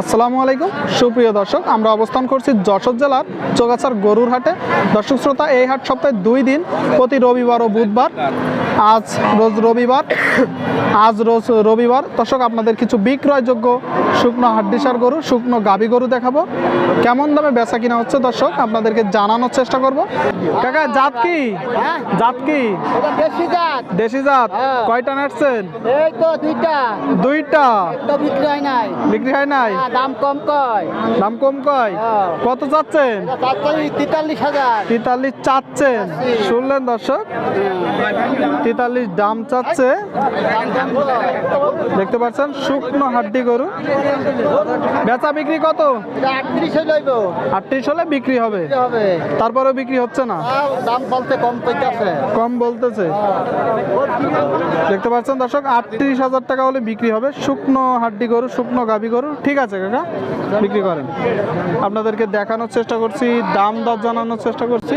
আসসালামু আলাইকুম। সুপ্রিয় দর্শক, আমরা অবস্থান করছি যশোর জেলার চোগাছার গরুর হাটে দর্শক শ্রোতা, এই হাট সপ্তাহে দুই দিন, প্রতি রবিবার ও বুধবার আজ রোজ রবিবার আজ রোজ রবিবার। দর্শক আপনাদের কিছু বিক্রয়যোগ্য শুকনো হাড্ডিসার গরু শুকনো গাভী গরু দেখাবো। কেমন দামে বেচা কিনা হচ্ছে দর্শক আপনাদেরকে জানানোর চেষ্টা করব। কাকা জাত কি? হ্যাঁ? জাত কি? দেশি জাত। দেশি জাত? হ্যাঁ। কয়টা নাটছেন? এই তো দুইটা। দুইটা? তো বিক্রি হয় নাই। বিক্রি হয় নাই? দাম কম কয়। দাম কম কয়? হ্যাঁ। কত চাচ্ছেন? তেতাল্লিশ হাজার। তেতাল্লিশ চাচ্ছেন। শুনলেন দর্শক? তেতাল্লিশ দাম চাচ্ছে। দেখতে পাচ্ছেন শুকনো হাড্ডি গরু। বেচা বিক্রি কত? আটত্রিশে হলে বিক্রি হবে। তারপরেও বিক্রি হচ্ছে না? দাম বলতে কম কম বলতেছে। দেখতে পাচ্ছেন দর্শক আটত্রিশ হাজার টাকা হলে বিক্রি হবে। শুকনো হাড্ডি গরু শুকনো গাভী গরু। ঠিক আছে কাকা বিক্রি করেন। আপনাদেরকে দেখানোর চেষ্টা করছি দাম দর জানানোর চেষ্টা করছি।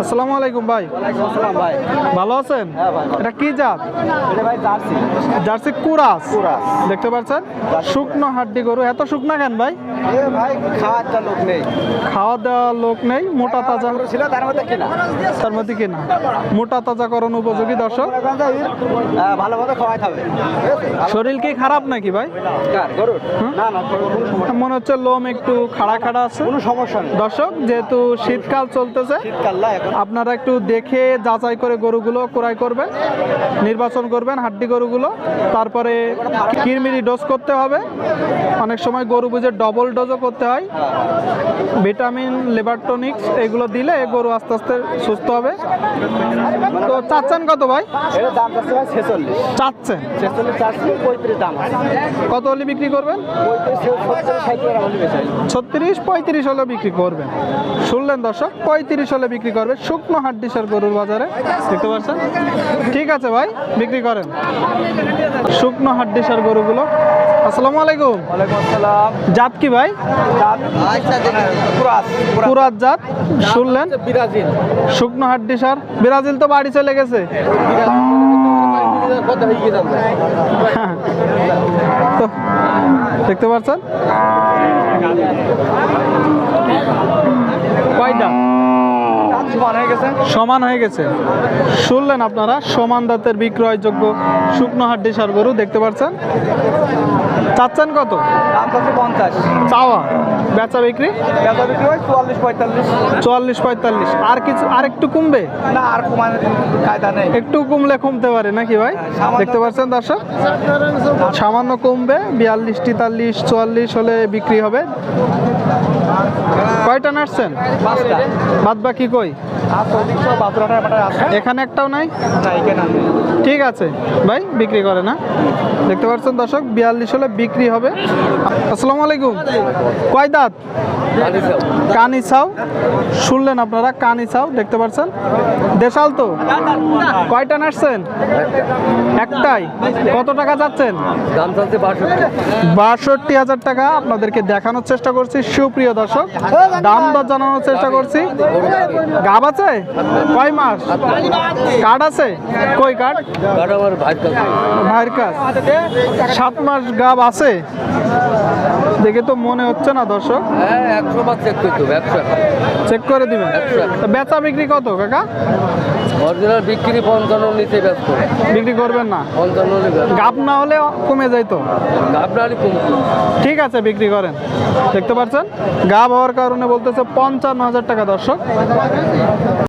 আসসালামু আলাইকুম ভাই। ভাই। ভালো আছেন। এটা কি জাত? এটা ভাই জার্সি। জার্সি কুরাস। দেখতে পাচ্ছেন? শুকনো হাড্ডি গরু। এত শুকনা কেন ভাই? এ ভাই লোক নেই। খাওয়া দাওয়া লোক নেই মোটা তাজা। ছিল তার মধ্যে কিনা। তার মধ্যে কিনা। মোটা তাজা করণ উপযোগী দর্শক। ভালো মতো খাওয়াই থাকবে শরীর কি খারাপ নাকি ভাই? গরুর? না না কোনো মনে হচ্ছে লোম একটু খাড়া খাড়া আছে। কোনো সমস্যা নেই। দর্শক যেহেতু শীতকাল চলতেছে শীতকাল না এখন। আপনারা একটু দেখে যাচাই করে গরুগুলো ক্রয় করবেন, নির্বাচন করবেন হাড্ডি গরুগুলো। তারপরে কিরমিরি ডোজ করতে হবে। অনেক সময় গরু বুঝে ডবল ডোজও করতে হয়। ভিটামিন লেবার টনিক্স এগুলো দিলে গরু আস্তে আস্তে সুস্থ হবে। তো চাচ্ছেন কত ভাই? চাচ্ছেন? কত হলে বিক্রি করবেন? ছত্রিশ পঁয়ত্রিশ হলে বিক্রি করবেন। শুনলেন দর্শক পঁয়ত্রিশ হলে বিক্রি করবে শুকনো হাড্ডিসার গরুর বাজারে। দেখতে পাচ্ছেন? ঠিক আছে ভাই বিক্রি করেন। শুকনো হাড্ডিসার গরুগুলো আসসালামু আলাইকুম। ওয়ালাইকুম আসসালাম। জাত কি ভাই? আচ্ছা পুরাস পুরাত জাত শুনলেন? বিরাজিল। শুকনো হাড্ডিসার ব্রাজিল তো বাড়ি চলে গেছে। দেখতে পাচ্ছেন কয়টা? সমান হয়ে গেছে। সমান হয়ে গেছে। শুনলেন আপনারা? সমান দাঁতের বিক্রয়যোগ্য শুকনো হাড্ডি সার গরু দেখতে পাচ্ছেন চাচ্ছেন কত? দাম হচ্ছে পঞ্চাশ। চাওয়া। বেচা বিক্রি? বেচা বিক্রি হয় চুয়াল্লিশ পঁয়তাল্লিশ। চুয়াল্লিশ পঁয়তাল্লিশ। আর কিছু আর একটু কমবে? না আর কমানোর কায়দা নেই। একটু কমলে কমতে পারে নাকি ভাই? সামান্য- দেখতে পাচ্ছেন দর্শক? সামান্য কমবে বিয়াল্লিশ তেতাল্লিশ চুয়াল্লিশ হলে বিক্রি হবে। কয়টা পাঁচটা। বাদ বাকি কই? এখানে একটাও নাই। ঠিক আছে। ভাই বিক্রি করে না। দেখতে পাচ্ছেন দর্শক বিয়াল্লিশ হলে বিক্রি হবে। আসসালামু আলাইকুম। কয় দাঁত? কানি চাও শুনলেন আপনারা কানি চাও দেখতে পাচ্ছেন দেশাল তো? কয়টা নাটছেন একটাই। কত টাকা যাচ্ছেন? দাম চলছে বাষট্টি হাজার টাকা আপনাদেরকে দেখানোর চেষ্টা করছি। সুপ্রিয় দর্শক দাম দর জানানোর চেষ্টা করছি। গাব আছে? কয় মাস? কার্ড আছে? কই কার্ড? ভাই ভাইয়ের কাজ সাত মাস গাব আছে? দেখে তো মনে হচ্ছে না দর্শক। হ্যাঁ চেক চেক করে দিবেন? তা বেচা বিক্রি কত কাকা? অরিজিনাল বিক্রি পঞ্চান্ন নিচে ব্যস্ত বিক্রি করবেন না? পঞ্চান্ন না হলে কমে যাইতো কমছে ঠিক আছে বিক্রি করেন। দেখতে পাচ্ছেন? গাব হওয়ার কারণে বলতেছে পঞ্চান্ন হাজার টাকা দর্শক।